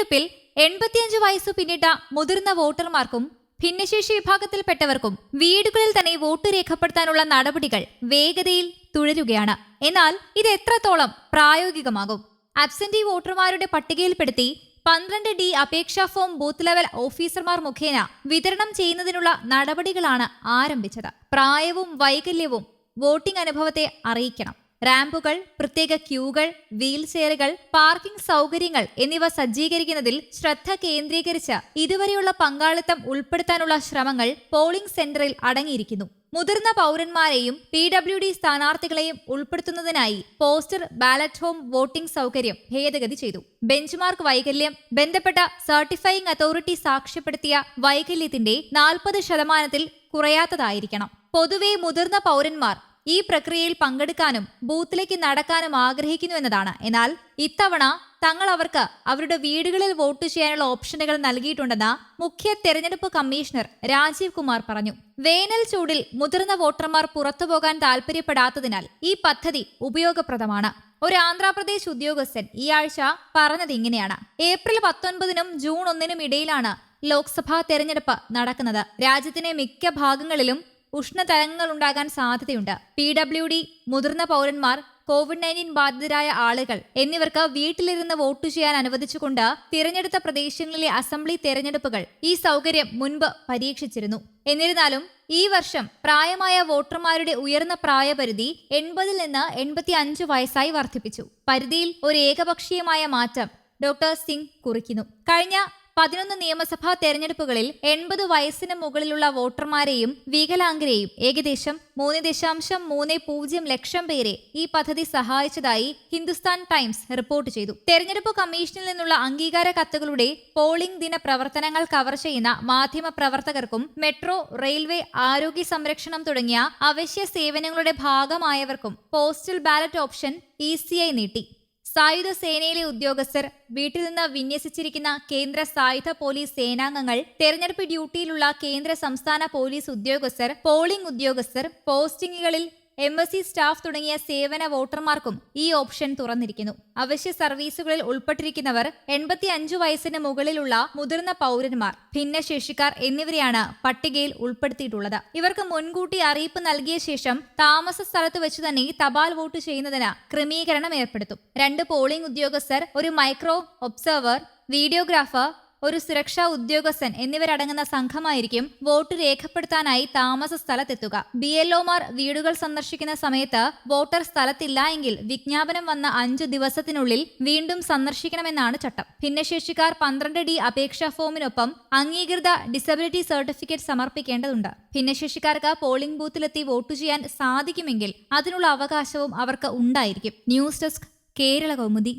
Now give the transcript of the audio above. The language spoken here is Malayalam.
തെരഞ്ഞെടുപ്പിൽ എൺപത്തിയഞ്ച് വയസ്സ് പിന്നിട്ട മുതിർന്ന വോട്ടർമാർക്കും ഭിന്നശേഷി വിഭാഗത്തിൽപ്പെട്ടവർക്കും വീടുകളിൽ തന്നെ വോട്ട് രേഖപ്പെടുത്താനുള്ള നടപടികൾ വേഗതയിൽ തുടരുകയാണ്. എന്നാൽ ഇത് എത്രത്തോളം പ്രായോഗികമാകും? അബ്സെന്റി വോട്ടർമാരുടെ പട്ടികയിൽപ്പെടുത്തി പന്ത്രണ്ട് ഡി അപേക്ഷാ ഫോം ബൂത്ത് ലെവൽ ഓഫീസർമാർ മുഖേന വിതരണം ചെയ്യുന്നതിനുള്ള നടപടികളാണ് ആരംഭിച്ചത്. പ്രായവും വൈകല്യവും വോട്ടിംഗ് അനുഭവത്തെ അറിയിക്കണം. റാമ്പുകൾ പ്രത്യേക ക്യൂകൾ വീൽ ചെയറുകൾ പാർക്കിംഗ് സൗകര്യങ്ങൾ എന്നിവ സജ്ജീകരിക്കുന്നതിൽ ശ്രദ്ധ കേന്ദ്രീകരിച്ച് ഇതുവരെയുള്ള പങ്കാളിത്തം ഉൾപ്പെടുത്താനുള്ള ശ്രമങ്ങൾ പോളിംഗ് സെന്ററിൽ അടങ്ങിയിരിക്കുന്നു. മുതിർന്ന പൗരന്മാരെയും പി ഡബ്ല്യു ഡി സ്ഥാനാർത്ഥികളെയും ഉൾപ്പെടുത്തുന്നതിനായി പോസ്റ്റർ ബാലറ്റ് ഹോം വോട്ടിംഗ് സൗകര്യം ഭേദഗതി ചെയ്തു. ബെഞ്ച്മാർക്ക് വൈകല്യം ബന്ധപ്പെട്ട സർട്ടിഫൈയിംഗ് അതോറിറ്റി സാക്ഷ്യപ്പെടുത്തിയ വൈകല്യത്തിന്റെ നാൽപ്പത് ശതമാനത്തിൽ കുറയാത്തതായിരിക്കണം. പൊതുവെ മുതിർന്ന പൗരന്മാർ ഈ പ്രക്രിയയിൽ പങ്കെടുക്കാനും ബൂത്തിലേക്ക് നടക്കാനും ആഗ്രഹിക്കുന്നു എന്നതാണ്. എന്നാൽ ഇത്തവണ തങ്ങൾ അവർക്ക് അവരുടെ വീടുകളിൽ വോട്ട് ചെയ്യാനുള്ള ഓപ്ഷനുകൾ നൽകിയിട്ടുണ്ടെന്ന് മുഖ്യ തെരഞ്ഞെടുപ്പ് കമ്മീഷണർ രാജീവ് കുമാർ പറഞ്ഞു. വേനൽ ചൂടിൽ മുതിർന്ന വോട്ടർമാർ പുറത്തുപോകാൻ താൽപര്യപ്പെടാത്തതിനാൽ ഈ പദ്ധതി ഉപയോഗപ്രദമാണ്. ഒരു ആന്ധ്രാപ്രദേശ് ഉദ്യോഗസ്ഥൻ ഈ ആഴ്ച പറഞ്ഞത് ഇങ്ങനെയാണ്. ഏപ്രിൽ പത്തൊൻപതിനും ജൂൺ ഒന്നിനും ഇടയിലാണ് ലോക്സഭാ തെരഞ്ഞെടുപ്പ് നടക്കുന്നത്. രാജ്യത്തിന്റെ മിക്ക ഭാഗങ്ങളിലും ഉഷ്ണതരംഗങ്ങൾ ഉണ്ടാകാൻ സാധ്യതയുണ്ട്. പി ഡബ്ല്യു ഡി മുതിർന്ന പൗരന്മാർ കോവിഡ് നയന്റീൻ ബാധിതരായ ആളുകൾ എന്നിവർക്ക് വീട്ടിലിരുന്ന് വോട്ട് ചെയ്യാൻ അനുവദിച്ചുകൊണ്ട് തിരഞ്ഞെടുത്ത പ്രദേശങ്ങളിലെ അസംബ്ലി തെരഞ്ഞെടുപ്പുകൾ ഈ സൗകര്യം മുൻപ് പരീക്ഷിച്ചിരുന്നു. എന്നിരുന്നാലും ഈ വർഷം പ്രായമായ വോട്ടർമാരുടെ ഉയർന്ന പ്രായപരിധി എൺപതിൽ നിന്ന് എൺപത്തി അഞ്ച് വയസ്സായി വർദ്ധിപ്പിച്ചു. പരിധിയിൽ ഒരു ഏകപക്ഷീയമായ മാറ്റം ഡോക്ടർ സിംഗ് കുറിക്കുന്നു. കഴിഞ്ഞ പതിനൊന്ന് നിയമസഭാ തെരഞ്ഞെടുപ്പുകളിൽ എൺപത് വയസ്സിന് മുകളിലുള്ള വോട്ടർമാരെയും വികലാംഗരെയും ഏകദേശം മൂന്ന് ദശാംശം മൂന്ന് പൂജ്യം ലക്ഷം പേരെ ഈ പദ്ധതി സഹായിച്ചതായി ഹിന്ദുസ്ഥാൻ ടൈംസ് റിപ്പോർട്ട് ചെയ്തു. തെരഞ്ഞെടുപ്പ് കമ്മീഷനിൽ നിന്നുള്ള അംഗീകാര കത്തുകളുടെ പോളിംഗ് ദിന പ്രവർത്തനങ്ങൾ കവർ ചെയ്യുന്ന മാധ്യമ പ്രവർത്തകർക്കും മെട്രോ റെയിൽവേ ആരോഗ്യ സംരക്ഷണം തുടങ്ങിയ അവശ്യ സേവനങ്ങളുടെ ഭാഗമായവർക്കും പോസ്റ്റൽ ബാലറ്റ് ഓപ്ഷൻ ഇ നീട്ടി. സായുധ സേനയിലെ ഉദ്യോഗസ്ഥർ വീട്ടിൽ നിന്ന് വിന്യസിച്ചിരിക്കുന്ന കേന്ദ്ര സായുധ പോലീസ് സേനാംഗങ്ങൾ തെരഞ്ഞെടുപ്പ് ഡ്യൂട്ടിയിലുള്ള കേന്ദ്ര സംസ്ഥാന പോലീസ് ഉദ്യോഗസ്ഥർ പോളിംഗ് ഉദ്യോഗസ്ഥർ പോസ്റ്റിംഗുകളിൽ എം എസ് സി സ്റ്റാഫ് തുടങ്ങിയ സേവന വോട്ടർമാർക്കും ഈ ഓപ്ഷൻ തുറന്നിരിക്കുന്നു. അവശ്യ സർവീസുകളിൽ ഉൾപ്പെട്ടിരിക്കുന്നവർ എൺപത്തി അഞ്ചു വയസ്സിന് മുകളിലുള്ള മുതിർന്ന പൗരന്മാർ ഭിന്നശേഷിക്കാർ എന്നിവരെയാണ് പട്ടികയിൽ ഉൾപ്പെടുത്തിയിട്ടുള്ളത്. ഇവർക്ക് മുൻകൂട്ടി അറിയിപ്പ് നൽകിയ ശേഷം താമസ സ്ഥലത്ത് വെച്ച് തന്നെ തപാൽ വോട്ട് ചെയ്യുന്നതിന് ക്രമീകരണം ഏർപ്പെടുത്തും. രണ്ട് പോളിംഗ് ഉദ്യോഗസ്ഥർ ഒരു മൈക്രോ ഒബ്സർവർ വീഡിയോഗ്രാഫർ ഒരു സുരക്ഷാ ഉദ്യോഗസ്ഥൻ എന്നിവരടങ്ങുന്ന സംഘമായിരിക്കും വോട്ട് രേഖപ്പെടുത്താനായി താമസ സ്ഥലത്തെത്തുക. ബി വീടുകൾ സന്ദർശിക്കുന്ന സമയത്ത് വോട്ടർ സ്ഥലത്തില്ല എങ്കിൽ വിജ്ഞാപനം വന്ന അഞ്ചു ദിവസത്തിനുള്ളിൽ വീണ്ടും സന്ദർശിക്കണമെന്നാണ് ചട്ടം. ഭിന്നശേഷിക്കാർ പന്ത്രണ്ട് ഡി അപേക്ഷാ ഫോമിനൊപ്പം അംഗീകൃത ഡിസബിലിറ്റി സർട്ടിഫിക്കറ്റ് സമർപ്പിക്കേണ്ടതുണ്ട്. ഭിന്നശേഷിക്കാർക്ക് പോളിംഗ് ബൂത്തിലെത്തി വോട്ട് ചെയ്യാൻ സാധിക്കുമെങ്കിൽ അതിനുള്ള അവകാശവും അവർക്ക് ഉണ്ടായിരിക്കും. News desk Kerala Kaumudi